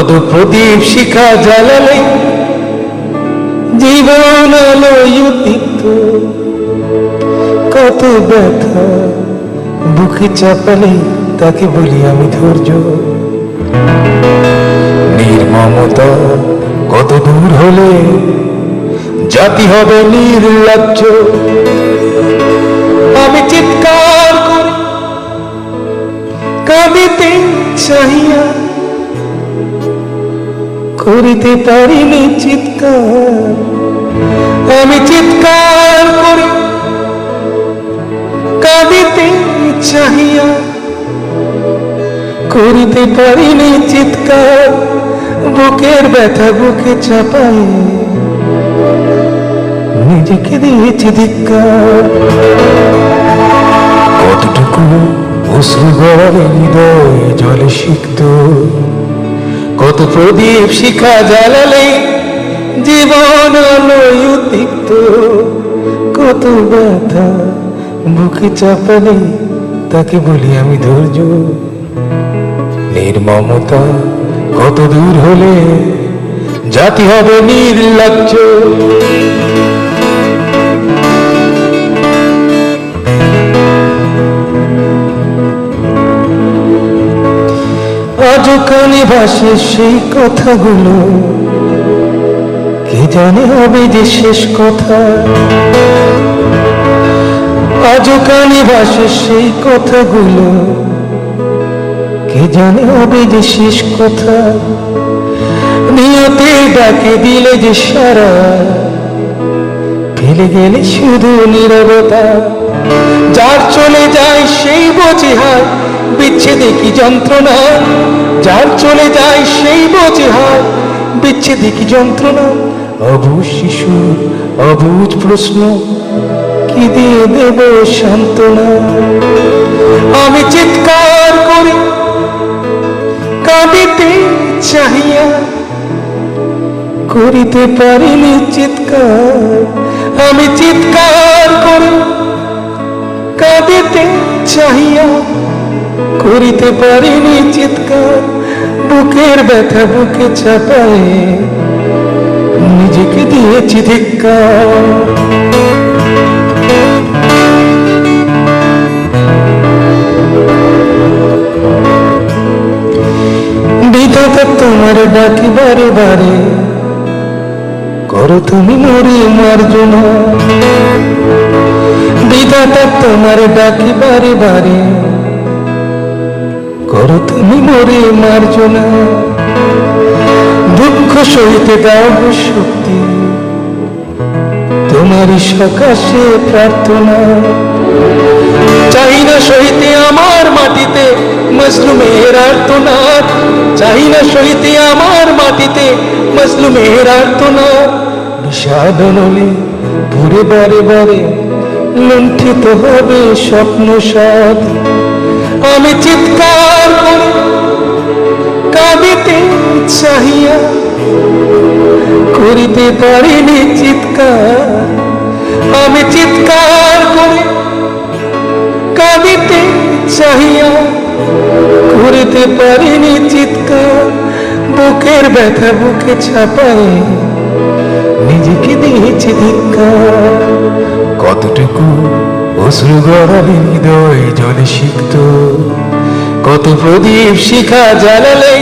কত প্রদীপ শিখা জ্বালালে জীবন কত ব্যথা বুকে চাপালে তাকে বলি আমি ধৈর্য। নির্মমতা কত দূর হলে জাতি হবে নির্লজ্জ। করিতে পারিনি চিৎকার, আমি চিৎকার করি। কাঁদিতে চাহিয়া করিতে পারিনি চিৎকার, বুকের ব্যথা বুকে চাপাই নিজেকে দিয়েছি ধিক্কার। কতটুকু অশ্রু গড়ালে হৃদয় জলে সিক্ত। কত প্রদীপ শিখা জ্বালালে জীবন উদ্দীপ্ত। কত ব্যথা বুকে চাপালে তাকে বলি আমি ধৈর্য। নির্মমতা কত দূর হলে জাতি হবে নির্লজ্জ। কানে ভাসে সেই কথাগুলো। কে জানে হবে যে শেষ কথা। আজও কানে ভাসে সেই কথাগুলো। কে জানে হবে যে শেষ কথা। নিয়তে ডাকে দিলে যে সারা। ফেলে গেলে শুধু নীরবতা। যার চলে যায় সেই বোঝে হায় বিচ্ছেদে কি যন্ত্রণা? যার চলে যায় সেই বোঝে হায় বিচ্ছেদে কি যন্ত্রণা? অবুজ শিশু, অবুজ প্রশ্ন, কি দিয়ে দেব সান্ত্বনা? আমি চিৎকার করি, কাঁদিতে চাহিয়া, করিতে পারিনি চিৎকার। আমি চিৎকার করি চাহিয়া করিতে পারিনি চিৎকার, বুকের ব্যথা বুকে চাপায়, নিজেকে দিয়েছি ধিক্কার। তোমার ডাকি বারে বারে, করো তুমি মরে মার্জনা বিধাতা তোমার ডাকি বারে বারে করো তুমি মরে মার্জনা দুঃখ সইতে দাও শক্তি। তোমারই সকাশে প্রার্থনা। চাই না সইতে আমার মাটিতে মজলুমের আর্তনাদ চাই না সইতে আমার মাটিতে মজলুমের আর্তনাদ বিষাদ নলে ঘুরে বারে বারে লুণ্ঠিত হবে স্বপ্ন সাদ আমি চিৎকার করি, কাঁদিতে চাহিয়া করিতে পারিনি চিৎকার। আমি চিৎকার করি, কাঁদিতে চাহিয়া করিতে পারিনি চিৎকার। বুকের ব্যথা বুকে ছাপায় নিজেকে দিয়েছে ধিক্ষা কতটুকু অশ্রু গড়ালে হৃদয় জলে সিক্ত। কত প্রদীপ শিখা জ্বালালে